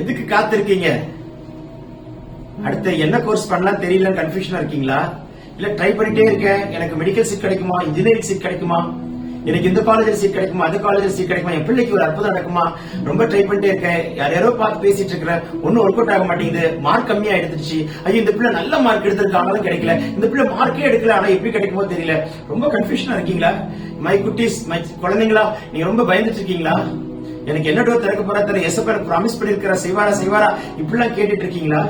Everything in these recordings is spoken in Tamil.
எதுக்கு காத்திருக்கீங்க? அடுத்து என்ன கோர்ஸ் பண்ணலாம் தெரியல கன்ஃபியூஷனா இருக்கீங்களா? இல்ல ட்ரை பண்ணிட்டே இருக்கேன். எனக்கு மெடிக்கல் சீட் கிடைக்குமா? இன்ஜினியரிங் சீட் கிடைக்குமா? எனக்கு இந்த காலேஜில் சீட் கிடைக்குமா? அந்த காலேஜில் சீட் கிடைக்குமா? என் பிள்ளைக்கு ஒரு அற்புதம் நடக்குமா? ரொம்ப ட்ரை பண்ணிட்டே இருக்கேன். யார் யாரோ பார்த்து பேசிட்டு இருக்கிறேன் ஒன்னும் ஒர்க் அவுட் ஆக மாட்டேங்குது. மார்க் கம்மியா எடுத்துருச்சு ஐயோ இந்த பிள்ளை நல்ல மார்க் எடுத்திருக்காங்க கிடைக்கல. இந்த பிள்ளை மார்க்கே எடுக்கல. ஆனா எப்படி கிடைக்குமோ தெரியல. ரொம்ப கன்ஃபியூஷனா இருக்கீங்களா? மை குட்டீஸ் மை குழந்தைங்களா நீங்க ரொம்ப பயந்துட்டு இருக்கீங்களா? எனக்கு என்ன டோர் திறக்க போறா தர எசப்பர் ப்ராமிஸ் பண்ணிருக்கிற செய்வாரா செய்வாரா? இப்படிலாம் கேட்டுட்டு இருக்கீங்களா?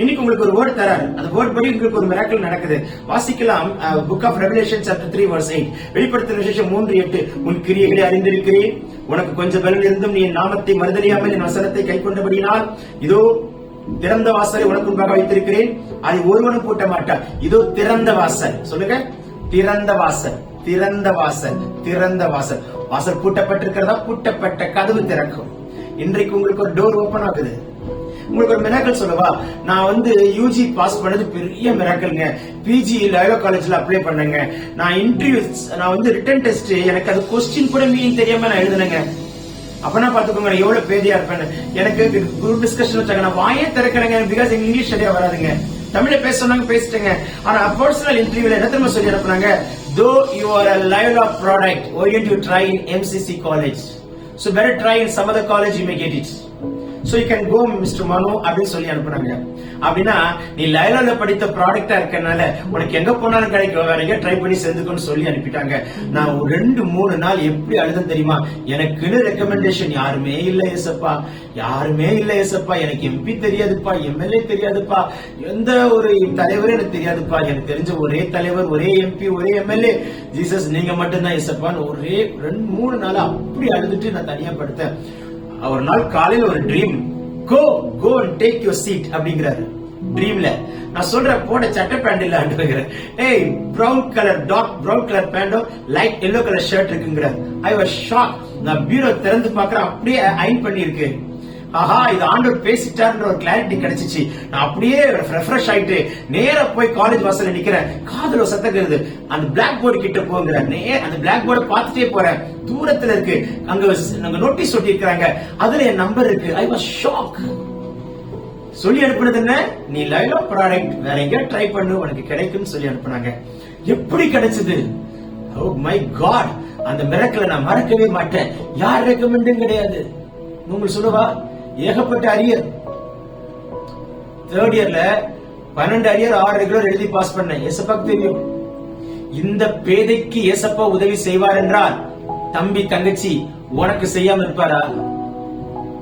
இன்னைக்கு உங்களுக்கு ஒரு வேர்ட் தராரு. அந்த வேர்ட் படி உங்களுக்கு ஒரு மிராக்கல் நடக்குது. வாசிக்கலாம் book of Revelation chapter three verse eight வெளிப்படுத்தின விசேஷம் மூன்று எட்டு. உன் கிரியைகளை அறிந்திருக்கிறேன். உனக்கு கொஞ்சம் பலன் இருந்தும் நீ என் நாமத்தை மறுதலியாமல் என் வசனத்தை கை கொண்டபடியினால் இதோ திறந்த வாசலை உனக்கு முன்பாக வைத்திருக்கிறேன். அதை ஒருவனும் பூட்ட மாட்டான். இதோ திறந்த வாசல். சொல்லுங்க. திறந்த வாசல். திறந்த வாசல். திறந்த வாசல். வாசல் பூட்டப்பட்டிருக்கிறதா? பூட்டப்பட்ட கதவு திறக்கும். இன்றைக்கு உங்களுக்கு ஒரு டோர் ஓபன் ஆகுது. உங்களுக்கு ஒரு மிராக்கல் சொல்லவா? நான் வந்து யூஜி பாஸ் பண்ணது பெரிய மிராக்கல்ங்க பிஜி லயலோ காலேஜ்ல அப்ளை பண்ணேங்க. நான் இன்டர்வியூ நான் வந்து ரிட்டன் டெஸ்ட் எனக்கு அது கொஸ்டின் கூட மீனிங் தெரியாம நான் எழுதுனேங்க. அப்பனா பாத்துக்கோங்க எவ்வளவு பேதியா இருப்பேன் எனக்கு குரூப் டிஸ்கஷன் வச்சாங்க. நான் வாயே திறக்கிறேங்க பிகாஸ் இங்கிலீஷ் சரியா வராதுங்க. தமிழ்ல பேச சொன்னாங்க பேசிட்டேங்க. ஆனா பர்சனல் இன்டர்வியூல என்ன திரும்ப சொல்லி அனுப்புறாங்க though you are a live of product orient you try in MCC college so better try in some other college you may get it. So you can go mister Manu அப்படின்னு சொல்லி அனுப்புனாங்க. அப்படின்னா நீ லைலால படித்த ப்ராடக்டா இருக்கனால உனக்கு எங்க போனாலும் கிடைக்கும். வேற எங்க ட்ரை பண்ணி சேர்ந்துக்கோன்னு சொல்லி அனுப்பிட்டாங்க. நான் ஒரு ரெண்டு மூணு நாள் எப்படி அழுதம் தெரியுமா? எனக்குன்னு ரெக்கமெண்டேஷன் யாருமே இல்ல ஏசப்பா. யாருமே இல்ல ஏசப்பா. எனக்கு எம்பி தெரியாதுப்பா எம்எல்ஏ தெரியாதுப்பா. எந்த ஒரு தலைவரே எனக்கு தெரியாதுப்பா. எனக்கு தெரிஞ்ச ஒரே தலைவர் ஒரே எம்பி ஒரே எம்எல்ஏ ஜீசஸ் நீங்க மட்டும்தான் ஏசப்பான்னு ஒரே ரெண்டு மூணு நாள் அப்படி அழுதுட்டு நான் தனியா படுத்தேன். ஒரு நாள் காலையில ஒரு dream go go and take your seat அப்படிங்கிறாரு. ட்ரீம்ல நான் சொல்றேன் போட சட்டை பேண்ட் இல்ல ஆண்டுகிறேன் ஏய் brown colour dark brown colour பேண்டோ light yellow colour shirt இருக்குங்கிறார். ஐ வாஸ் ஷாக் நான் பீரோ திறந்து பார்க்கறேன். அப்படியே அயன் பண்ணிருக்கு ஆஹா இது ஆண்டவர் பேசிட்டார்ன்ற ஒரு கிளாரிட்டி கிடைச்சிச்சு. நான் அப்படியே ரெஃப்ரெஷ் ஆயிட்டு நேரா போய் காலேஜ் வாசல்ல நிக்கிறேன். காதல ஒரு சத்தம் அந்த பிளாக் போர்டு கிட்ட போங்கிற நேர அந்த பிளாக் போர்டை பார்த்துட்டே போறேன். தூரத்துல இருக்கு. அங்க நாங்க நோட்டீஸ் ஒட்டி இருக்கிறாங்க அதுல என் நம்பர் இருக்கு. ஐ வாஸ் ஷாக் சொல்லி அனுப்புனது என்ன? நீ லைலோ ப்ராடக்ட் வேற எங்க ட்ரை பண்ணு உனக்கு கிடைக்கும்னு சொல்லி அனுப்புனாங்க. எப்படி கிடைச்சது? ஓ மை காட் அந்த மிரக்கலை நான் மறக்கவே மாட்டேன். யார் ரெக்கமெண்டும் கிடையாது. உங்களுக்கு சொல்லுவா? ஏகப்பட்ட அரியர். தேர்ட் இயர்ல பன்னெண்டு அரியர் ஆறு ரெகுலர் எழுதி பாஸ் பண்ணேன். ஏசப்பாக்கு தெரியும். இந்த பேதைக்கு ஏசப்பா உதவி செய்வார் என்றால் தம்பி தங்கச்சி உனக்கு செய்யாம இருப்பாரா?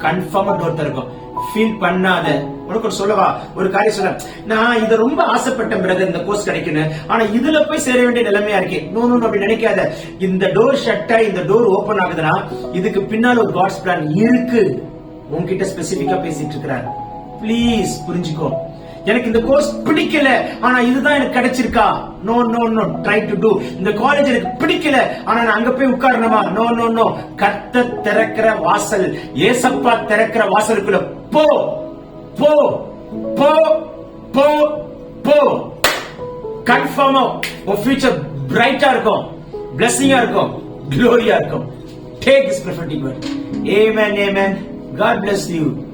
கன்ஃபார்மா டோர் திறக்கும். ஃபீல் பண்ணாத. உனக்கு ஒரு சொல்லவா? ஒரு காரியம் சொல்ல நான் இதை ரொம்ப ஆசைப்பட்ட பிரதர் இந்த கோர்ஸ் கிடைக்கணும் ஆனா இதுல போய் சேர வேண்டிய நிலைமையா இருக்கு. நோ நோ அப்படி நினைக்காத. இந்த டோர் ஷட்டா இந்த டோர் ஓபன் ஆகுதுன்னா இதுக்கு பின்னால் ஒரு காட்ஸ் பிளான் இருக்கு. உன்கிட்ட ஸ்பெசிபிக்கா பேசிட்டு இருக்கிறாரு ப்ளீஸ் புரிஞ்சுக்கோ. எனக்கு இந்த கோர்ஸ் பிடிக்கல ஆனா இதுதான் எனக்கு கிடைச்சிருக்கா. No no no try to do இந்த காலேஜ் எனக்கு பிடிக்கல ஆனா நான் அங்க போய் உட்காரணுமா? நோ நோ நோ கத்த திறக்கிற வாசல் ஏசப்பா திறக்கிற வாசலுக்குள்ள போ போ போ போ போ. கன்ஃபார்மா உன் ஃபியூச்சர் பிரைட்டா இருக்கும் பிளஸிங்கா இருக்கும் க்ளோரியா இருக்கும். Take this prophetic word. Amen god bless you